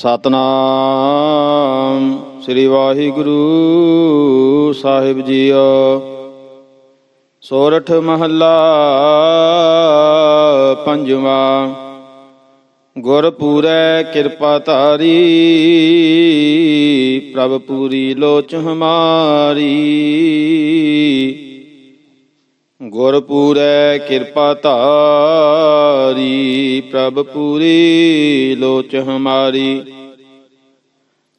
ਸਤਨਾਮ। ਸ੍ਰੀ ਵਾਹਿਗੁਰੂ ਸਾਹਿਬ ਜੀਓ। ਸੋਰਠ ਮਹੱਲਾ ਪੰਜਵਾ। ਗੁਰ ਪੂਰੈ ਕਿਰਪਾ ਧਾਰੀ, ਪ੍ਰਭ ਪੂਰੀ ਲੋਚ ਹਮਾਰੀ। ਗੁਰ ਪੂਰੈ ਕਿਰਪਾ ਧਾਰੀ, ਪ੍ਰਭ ਪੂਰੀ ਲੋਚ ਹਮਾਰੀ।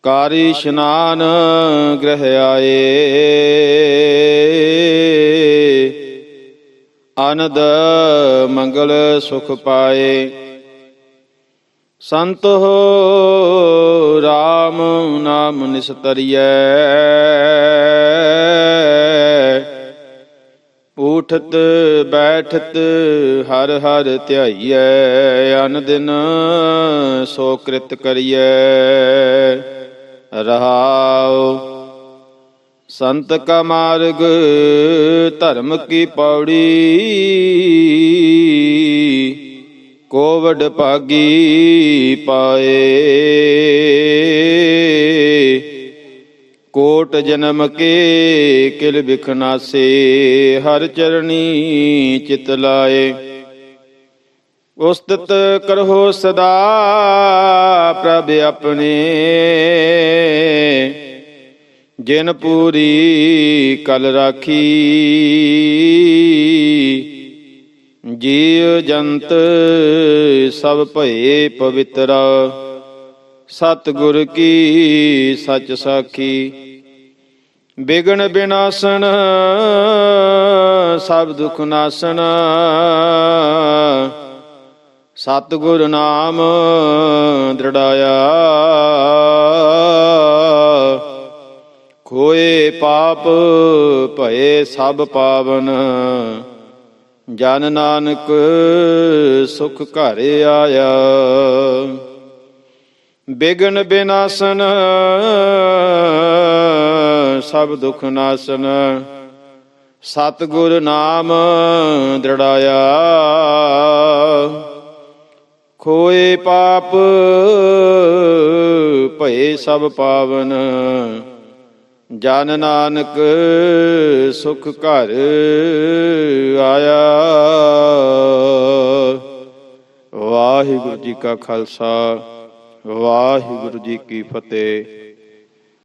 ਕਾਰਿ ਇਸ਼ਨਾਨ ਗ੍ਰਹਿ ਆਏ। ਅਨੰਦ ਮੰਗਲ ਸੁਖ ਪਾਏ। ਸੰਤ ਹੋ RAM ਨਾਮ ਨਿਸਤਰੀਐ। ਉਠਤ, ਬੈਠਤ, ਹਰ ਹਰ ਧਿਆਈਐ, ਅਨ ਦਿਨ ਸੋ ਕ੍ਰਿਤ ਕਰੀਐ। ਰਹਾਉ, ਸੰਤ ਕਾ ਮਾਰਗ, ਧਰਮ ਕੀ ਪੌੜੀ, ਕੋਵਡ ਭਾਗੀ ਪਾਏ। ਕੋਟ ਜਨਮ ਕੇ ਕਿਲ ਬਿਖਨਾਸੇ, ਹਰ ਚਰਣੀ ਚਿਤ ਲਾਏ। ਉਸਤਤ ਕਰੋ ਸਦਾ ਪ੍ਰਭ ਆਪਣੇ। ਜਿਨ ਪੂਰੀ ਕਲ ਰਾਖੀ, ਜੀਵ ਜੰਤ ਸਭ ਭਏ ਪਵਿੱਤਰ। ਸਤਿਗੁਰ ਕੀ ਸਚ ਸਾਖੀ। ਬਿਗਨ ਬਿਨਾਸਨ ਸਭ ਦੁਖ ਨਾਸਨ ਸਤਿਗੁਰ ਨਾਮ ਦ੍ਰਿੜਾਇਆ। ਖੋਏ ਪਾਪ, ਭਏ ਸਭ ਪਾਵਨ। ਜਨ ਨਾਨਕ ਸੁਖ ਘਰ ਆਇਆ। ਬਿਗਨ ਬਿਨਾਸਨ, ਸਭ ਦੁਖ ਨਾਸਨ। ਸਤਗੁਰ ਨਾਮ ਦ੍ਰਿੜਾਇਆ। ਖੋਏ ਪਾਪ, ਭਏ ਸਭ ਪਾਵਨ। ਜਨ ਨਾਨਕ, ਸੁਖ ਘਰ ਆਇਆ। ਵਾਹਿਗੁਰੂ ਜੀ ਕਾ ਖਾਲਸਾ। ਵਾਹਿਗੁਰੂ ਜੀ ਕੀ ਫਤਿਹ।